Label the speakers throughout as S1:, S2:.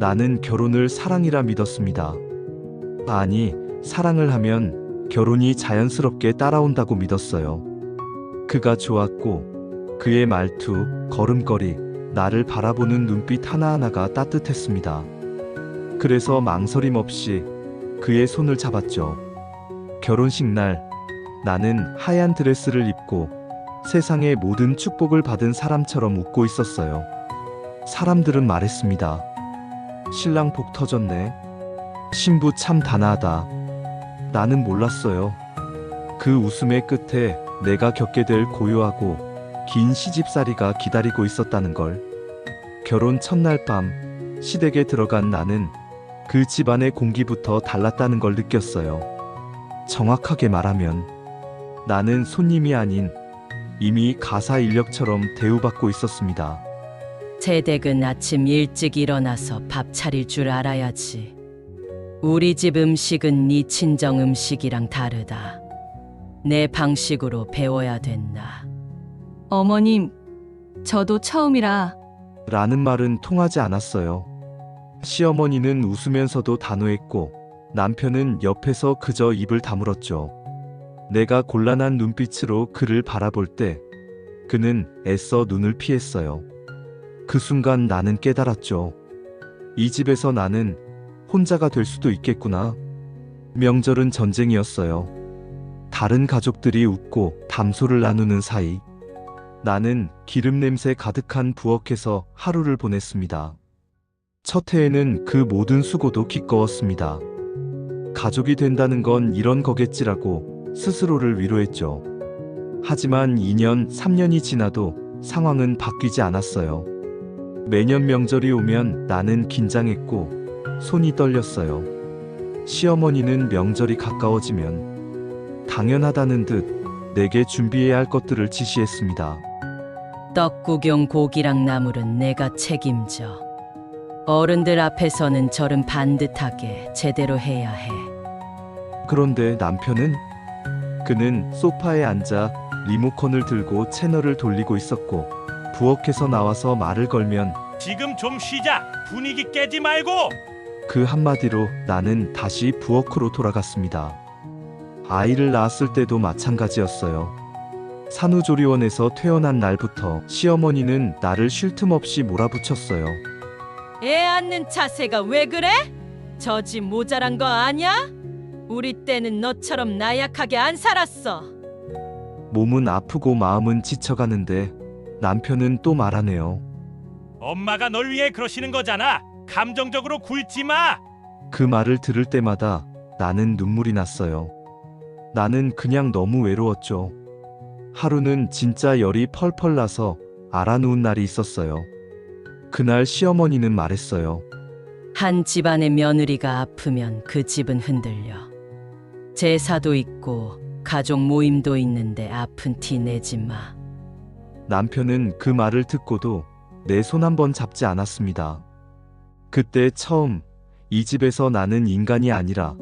S1: 나는 결혼을 사랑이라 믿었습니다. 아니, 사랑을 하면 결혼이 자연스럽게 따라온다고 믿었어요. 그가 좋았고, 그의 말투, 걸음걸이, 나를 바라보는 눈빛 하나하나가 따뜻했습니다. 그래서 망설임 없이 그의 손을 잡았죠. 결혼식 날, 나는 하얀 드레스를 입고 세상의 모든 축복을 받은 사람처럼 웃고 있었어요. 사람들은 말했습니다. 신랑 복 터졌네. 신부 참 단아하다. 나는 몰랐어요. 그 웃음의 끝에 내가 겪게 될 고요하고 긴 시집살이가 기다리고 있었다는 걸. 결혼 첫날 밤 시댁에 들어간 나는 그 집안의 공기부터 달랐다는 걸 느꼈어요. 정확하게 말하면 나는 손님이 아닌 이미 가사 인력처럼 대우받고 있었습니다.
S2: 재댁은 아침 일찍 일어나서 밥 차릴 줄 알아야지. 우리 집 음식은 네 친정 음식이랑 다르다. 내 방식으로 배워야 된다.
S3: 어머님, 저도 처음이라
S1: 라는 말은 통하지 않았어요. 시어머니는 웃으면서도 단호했고 남편은 옆에서 그저 입을 다물었죠. 내가 곤란한 눈빛으로 그를 바라볼 때 그는 애써 눈을 피했어요. 그 순간 나는 깨달았죠. 이 집에서 나는 혼자가 될 수도 있겠구나. 명절은 전쟁이었어요. 다른 가족들이 웃고 담소를 나누는 사이 나는 기름 냄새 가득한 부엌에서 하루를 보냈습니다. 첫 해에는 그 모든 수고도 기꺼웠습니다. 가족이 된다는 건 이런 거겠지라고 스스로를 위로했죠. 하지만 2년, 3년이 지나도 상황은 바뀌지 않았어요. 매년 명절이 오면 나는 긴장했고 손이 떨렸어요. 시어머니는 명절이 가까워지면 당연하다는 듯 내게 준비해야 할 것들을 지시했습니다.
S2: 떡국용 고기랑 나물은 내가 책임져. 어른들 앞에서는 절은 반듯하게 제대로 해야 해.
S1: 그런데 남편은 그는 소파에 앉아 리모컨을 들고 채널을 돌리고 있었고 부엌에서 나와서 말을 걸면
S4: 지금 좀 쉬자. 분위기 깨지 말고.
S1: 그 한마디로 나는 다시 부엌으로 돌아갔습니다. 아이를 낳았을 때도 마찬가지였어요. 산후조리원에서 퇴원한 날부터 시어머니는 나를 쉴 틈 없이 몰아붙였어요.
S2: 애 안는 자세가 왜 그래? 저 집 모자란 거 아냐? 우리 때는 너처럼 나약하게 안 살았어.
S1: 몸은 아프고 마음은 지쳐가는데 남편은 또 말하네요.
S4: 엄마가 널 위해 그러시는 거잖아. 감정적으로 굴지 마.
S1: 그 말을 들을 때마다 나는 눈물이 났어요. 나는 그냥 너무 외로웠죠. 하루는 진짜 열이 펄펄 나서 알아누운 날이 있었어요. 그날 시어머니는 말했어요.
S2: 한 집안의 며느리가 아프면 그 집은 흔들려. 제사도 있고 가족 모임도 있는데 아픈 티 내지 마.
S1: 남편은 그 말을 듣고도 내 손 한 번 잡지 않았습니다. 그때 처음 이 집에서 나는 인간이 아니라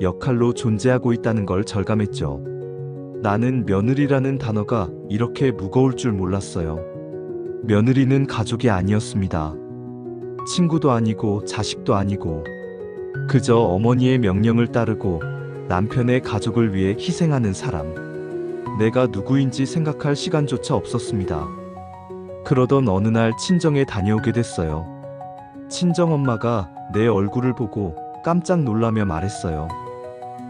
S1: 역할로 존재하고 있다는 걸 절감했죠. 나는 며느리라는 단어가 이렇게 무거울 줄 몰랐어요. 며느리는 가족이 아니었습니다. 친구도 아니고 자식도 아니고 그저 어머니의 명령을 따르고 남편의 가족을 위해 희생하는 사람. 내가 누구인지 생각할 시간조차 없었습니다. 그러던 어느 날 친정에 다녀오게 됐어요. 친정엄마가 내 얼굴을 보고 깜짝 놀라며 말했어요.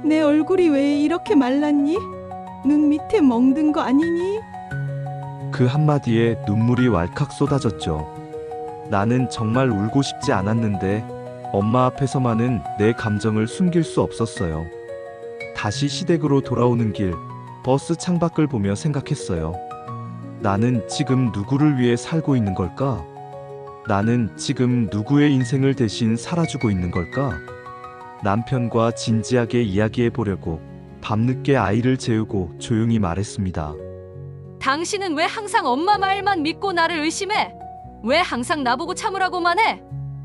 S3: 내 얼굴이 왜 이렇게 말랐니? 눈 밑에 멍든 거 아니니?
S1: 그 한마디에 눈물이 왈칵 쏟아졌죠. 나는 정말 울고 싶지 않았는데 엄마 앞에서만은 내 감정을 숨길 수 없었어요. 다시 시댁으로 돌아오는 길, 버스 창밖을 보며 생각했어요. 나는 지금 누구를 위해 살고 있는 걸까? 나는 지금 누구의 인생을 대신 살아주고 있는 걸까? 남편과 진지하게 이야기해 보려고 밤늦게 아이를 재우고 조용히 말했습니다.
S3: 당신은 왜 항상 엄마 말만 믿고 나를 의심해? 왜 항상 나보고 참으라고만 해?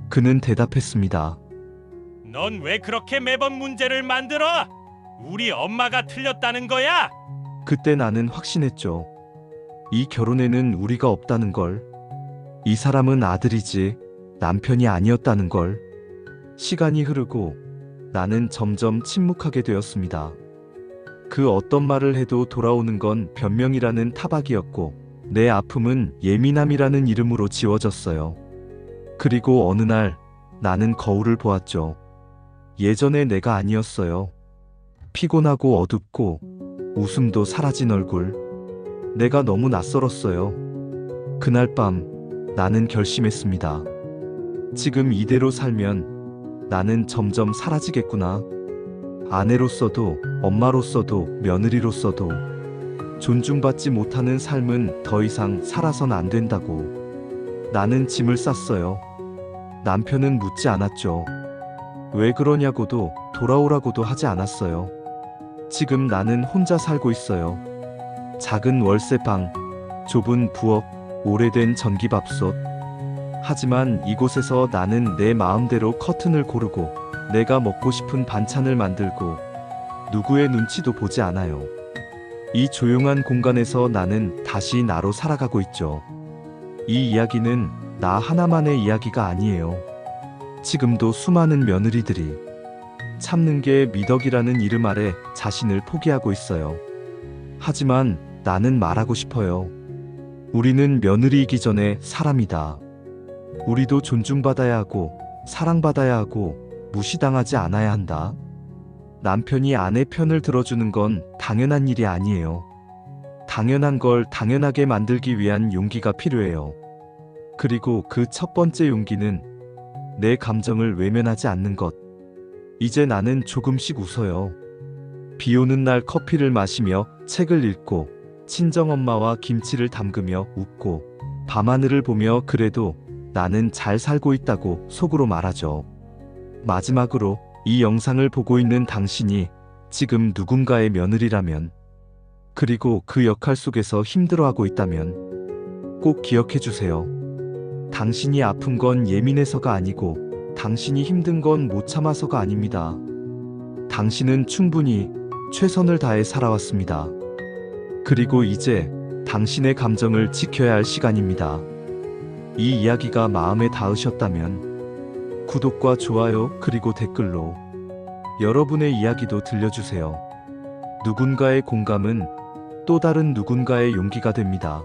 S1: 그는 대답했습니다.
S4: 넌 왜 그렇게 매번 문제를 만들어? 우리 엄마가 틀렸다는 거야?
S1: 그때 나는 확신했죠. 이 결혼에는 우리가 없다는 걸. 이 사람은 아들이지 남편이 아니었다는 걸. 시간이 흐르고 나는 점점 침묵하게 되었습니다. 그 어떤 말을 해도 돌아오는 건 변명이라는 타박이었고 내 아픔은 예민함이라는 이름으로 지워졌어요. 그리고 어느 날 나는 거울을 보았죠. 예전의 내가 아니었어요. 피곤하고 어둡고 웃음도 사라진 얼굴. 내가 너무 낯설었어요. 그날 밤 나는 결심했습니다. 지금 이대로 살면 나는 점점 사라지겠구나. 아내로서도 엄마로서도 며느리로서도 존중받지 못하는 삶은 더 이상 살아선 안 된다고. 나는 짐을 쌌어요. 남편은 묻지 않았죠. 왜 그러냐고도 돌아오라고도 하지 않았어요. 지금 나는 혼자 살고 있어요. 작은 월세방, 좁은 부엌, 오래된 전기밥솥. 하지만 이곳에서 나는 내 마음대로 커튼을 고르고 내가 먹고 싶은 반찬을 만들고 누구의 눈치도 보지 않아요. 이 조용한 공간에서 나는 다시 나로 살아가고 있죠. 이 이야기는 나 하나만의 이야기가 아니에요. 지금도 수많은 며느리들이 참는 게 미덕이라는 이름 아래 자신을 포기하고 있어요. 하지만 나는 말하고 싶어요. 우리는 며느리이기 전에 사람이다. 우리도 존중받아야 하고 사랑받아야 하고 무시당하지 않아야 한다. 남편이 아내 편을 들어주는 건 당연한 일이 아니에요. 당연한 걸 당연하게 만들기 위한 용기가 필요해요. 그리고 그 첫 번째 용기는 내 감정을 외면하지 않는 것. 이제 나는 조금씩 웃어요. 비 오는 날 커피를 마시며 책을 읽고 친정엄마와 김치를 담그며 웃고 밤하늘을 보며 그래도 나는 잘 살고 있다고 속으로 말하죠. 마지막으로 이 영상을 보고 있는 당신이 지금 누군가의 며느리라면 그리고 그 역할 속에서 힘들어하고 있다면 꼭 기억해 주세요. 당신이 아픈 건 예민해서가 아니고 당신이 힘든 건 못 참아서가 아닙니다. 당신은 충분히 최선을 다해 살아왔습니다. 그리고 이제 당신의 감정을 지켜야 할 시간입니다. 이 이야기가 마음에 닿으셨다면 구독과 좋아요 그리고 댓글로 여러분의 이야기도 들려주세요. 누군가의 공감은 또 다른 누군가의 용기가 됩니다.